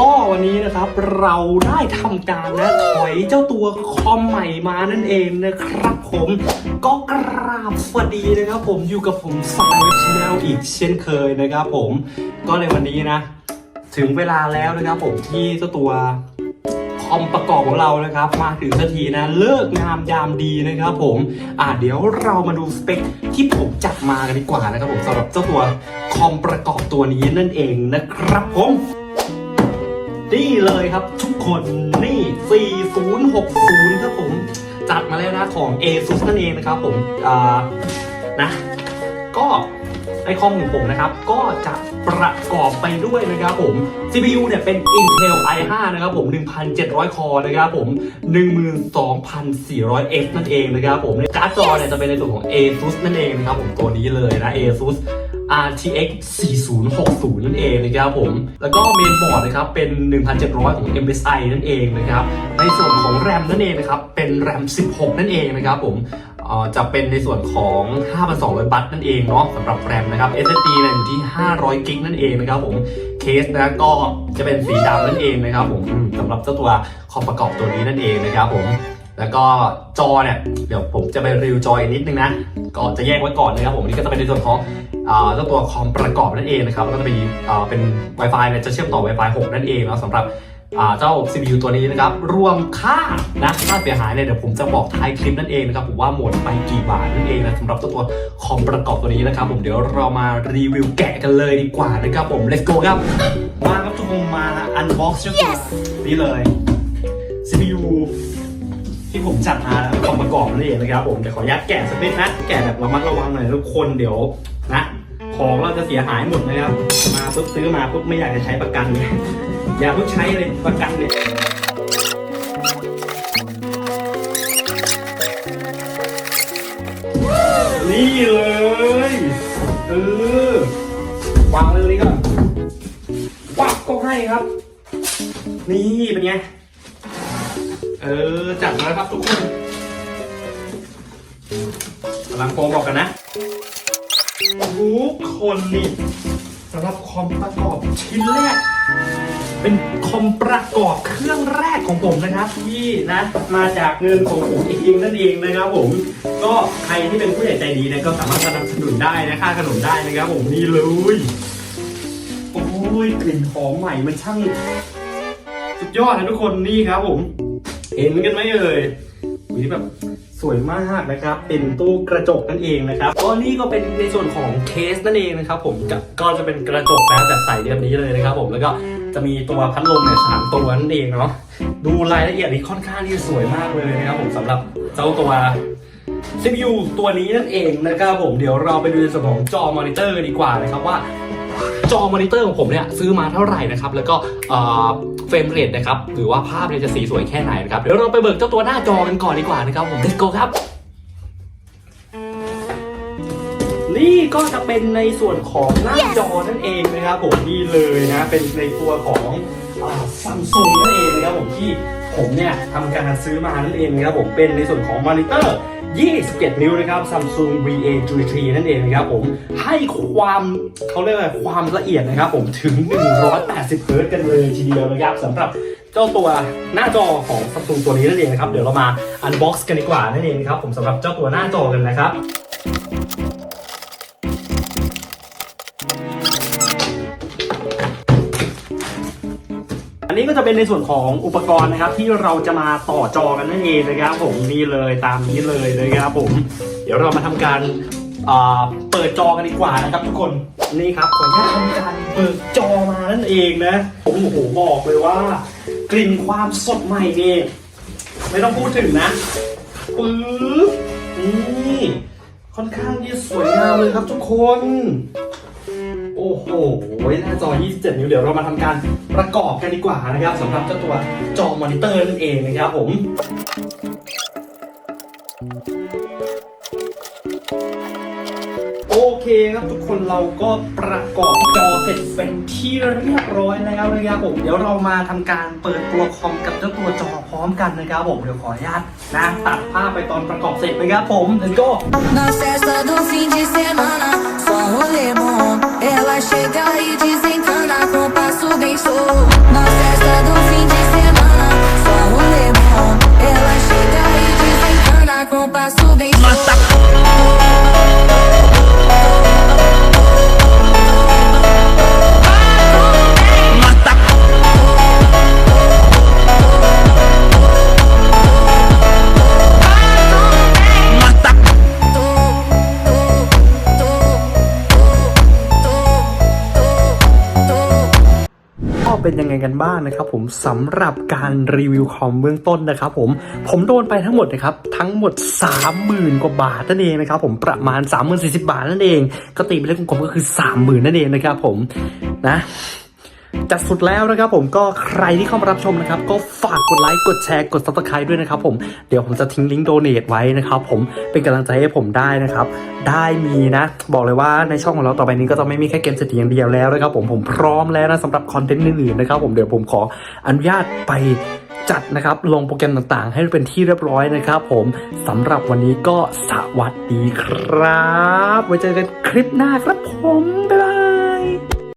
ก็วันนี้นะครับเราได้ทำการนะถอยเจ้าตัวคอมใหม่มานั่นเองนะครับผมก็กราบสวัสดีนะครับผมอยู่กับผมสายเว็บชแนลอีกเช่นเคยนะครับผมก็ในวันนี้นะ ถึงเวลาแล้วนะครับผมที่เจ้าตัวคอมประกอบของเรานะครับ มาถึงสักทีนะเลิกงามยามดีนะครับ ผมอ่าเดี๋ยวเรามาดูสเปคที่ผมจัดมากันดีกว่านะครับผมสำหรับเจ้าตัวคอมประกอบตัวนี้นั่นเองนะครับผม นี่เลยครับทุกคนนี่ 4060 ครับผม จัดมาแล้วนะของ ASUS นั่นเองนะครับผมอ่านะ ก็ไอคอมของผมนะครับ ก็จะประกอบไปด้วยนะครับผม CPU เนี่ยเป็น Intel i5 นะครับผม 1,700 คอนะครับผม 12,400X นั่นเองนะครับผม การ์ดจอเนี่ยจะเป็นในส่วนของ ASUS นั่นเองนะครับผมตัวนี้เลยนะ ASUS RTX 4060 นั่นเองนะครับผม แล้วก็เมนบอร์ดนะครับเป็น 1,700 ของ MSI นั่นเองนะครับ ในส่วนของ RAM นั่นเองนะครับ เป็น RAM 16 นั่นเองนะครับผมจะเป็นในส่วนของ 5,200 บัตนั่นเองเนาะสำหรับ RAM นะครับ SSD อยู่ที่ 500 กิกนั่นเองนะครับผมเคสนะก็จะเป็นสีดำนั่นเองนะครับผมสำหรับเจ้าตัวคอมประกอบตัวนี้นั่นเองนะครับผม แล้วก็จอเนี่ยเดี๋ยวผมจะไปรีวิวจออีกนิดนึงนะ ก็จะแยกไว้ก่อนนะครับผมนี่ก็จะเป็นในส่วนของอ่าเจ้าตัวคอมประกอบนั่นเองนะครับแล้วก็จะมีอ่าเป็น Wi-Fi เนี่ยจะเชื่อมต่อ Wi-Fi 6 นั่นเองแล้วสำหรับอ่าเจ้า CPU ตัวนี้นะครับ รวมค่านะค่าเสียหายเนี่ยเดี๋ยวผมจะบอกท้ายคลิปนั่นเองนะครับผมว่าหมดไปกี่บาทนั่นเองนะสำหรับเจ้าตัวคอมประกอบตัวนี้นะครับ ผมเดี๋ยวเรามารีวิวแกะกันเลยดีกว่านะครับผม let's go ครับ มาครับทุกคนมาอันบ็อกซ์เจ้าตัวนี้เลย CPU ที่ผมจัดมาแล้วคอมประกอบนั่นเองนะครับผมเดี๋ยวขออนุญาตแกะสักนิดนะ แกะแบบระมัดระวังหน่อยทุกคนเดี๋ยวนะ ของเราจะเสียหายหมดนะครับ มาปุ๊บซื้อมาปุ๊บไม่อยากจะใช้ประกันเนี่ยอย่าเพิ่งใช้เลยประกันเนี่ยนี่เลยเออวางเลยนี่ก็วับก็ให้ครับ นี่เป็นไง เออจัดมาแล้วครับทุกคนกำลังโปรบอกกันนะทุกคนนี่สำหรับคอมประกอบชิ้นแรก เป็นคอมประกอบเครื่องแรกของผมนะครับ ที่นะมาจากเงินของผมเองนั่นเองนะครับ ผม ก็ใครที่เป็นผู้ใหญ่ใจดีนี่ยก็สามารถสนับสนุนได้นะค่าขนมได้นะครับ ผมนี่เลยโอ้ยกลิ่นหอมใหม่มันช่างสุดยอดนะทุกคนนี่ครับผม เห็นกันไหมเอ่ยวีแบบสวยมากนะครับ เป็นตู้กระจกนั่นเองนะครับก็นี่ก็เป็นในส่วนของเคสนั่นเองนะครับ ผมก็จะเป็นกระจกนะแบบใสแบบนี้เลยนะครับ ผมแล้วก็จะมีตัวพัดลมเนี่ยสามตัวนั่นเองเนาะดูรายละเอียดนี่ค่อนข้างที่จะสวยมากเลยนะครับ ผมสำหรับเจ้าตัว CPU ตัวนี้นั่นเองนะครับผมเดี๋ยวเราไปดูในส่วนของจอมอนิเตอร์ดีกว่านะครับว่า จอมอนิเตอร์ของผมเนี่ยซื้อมาเท่าไหร่นะครับแล้วก็เฟรมเรทนะครับหรือว่าภาพเนี่ยจะสีสวยแค่ไหนนะครับเดี๋ยวเราไปเบิกเจ้าตัวหน้าจอกันก่อนดีกว่านะครับผม let's go ครับนี่ก็จะเป็นในส่วนของหน้าจอนั่นเองนะครับผมนี่เลยนะเป็นในตัวของซัมซุงนั่นเองนะครับผมที่ผมเนี่ยทำการซื้อมานั่นเองนะครับผมเป็นในส่วนของมอนิเตอร์ 27 นิ้วนะครับ Samsung VA G3 นั่นเองนะครับผมให้ความเขาเรียกว่าความละเอียดนะครับผมถึง 180เฮิร์ตซ์กันเลยทีเดียวนะครับสำหรับเจ้าตัวหน้าจอของ Samsung ตัวนี้นั่นเองนะครับ เดี๋ยวเรามาอันบ็อกซ์กันดีกว่านั่นเองครับผมสำหรับเจ้าตัวหน้าจอกันนะครับ เป็นในส่วนของอุปกรณ์นะครับ ที่เราจะมาต่อจอกันนั่นเองนะครับผมนี่เลยตามนี้เลยนะครับผม เดี๋ยวเรามาทำการเปิดจอกันดีกว่านะครับทุกคนนี่ครับขออนุญาตทำการเปิดจอมานั่นเองนะผมโอ้โหบอกเลยว่า กลิ่นความสดใหม่นี่ไม่ต้องพูดถึงนะปึ๊บนี่ค่อนข้างที่สวยงามเลยครับทุกคน โอ้โหหน้าจอ 27 นิ้วเดี๋ยวเรามาทำการประกอบกันดีกว่านะครับสำหรับเจ้าตัวจอมอนิเตอร์นั่นเองนะครับผม เคครับทุกคนเราก็ประกอบจอเสร็จเป็นที่เรียบร้อยแล้วนะครับผมเดี๋ยวเรามาทำการเปิดตัวคอมกับเจ้าตัวจอพร้อมกันนะครับผมเดี๋ยวขออนุญาตนะตัดภาพไปตอนประกอบเสร็จนะครับผม let's go Na festa do fim de semana, só rolê bom. Ela chega e desencana com passo bem show. Na festa เป็นยังไงกันบ้างนะครับผมสำหรับการรีวิวคอมเบื้องต้นนะครับผมผมโดนไปทั้งหมดนะครับทั้งหมด 30,000 กว่าบาทนั่นเองนะครับผมประมาณ 3 0 4 0 บาทนั่นเองก็ตีไปเลขกลมๆก็คือ 30,000 นั่นเองนะครับผมนะ จัดสุดแล้วนะครับผมก็ใครที่เข้ามารับชมนะครับ ก็ฝากกดไลค์กดแชร์กด subscribe ด้วยนะครับผมเดี๋ยวผมจะทิ้งลิงก์โดเน a ไว้นะครับผมเป็นกำลังใจให้ผมได้นะครับ ได้มีนะ บอกเลยว่าในช่องของเราต่อไปนี้ก็จะไม่มีแค่เกมเศรษฐีอย่างเดียวแล้วนะครับผมผมพร้อมแล้วนะสำหรับคอนเทนต์อื่นๆนะครับผมเดี๋ยวผมขออนุญาตไปจัดนะครับลงโปรแกรมต่างๆ ให้เป็นที่เรียบร้อยนะครับผมสำหรับวันนี้ก็สวัสดีครับ ไว้เจอกันคลิปหน้าครับผม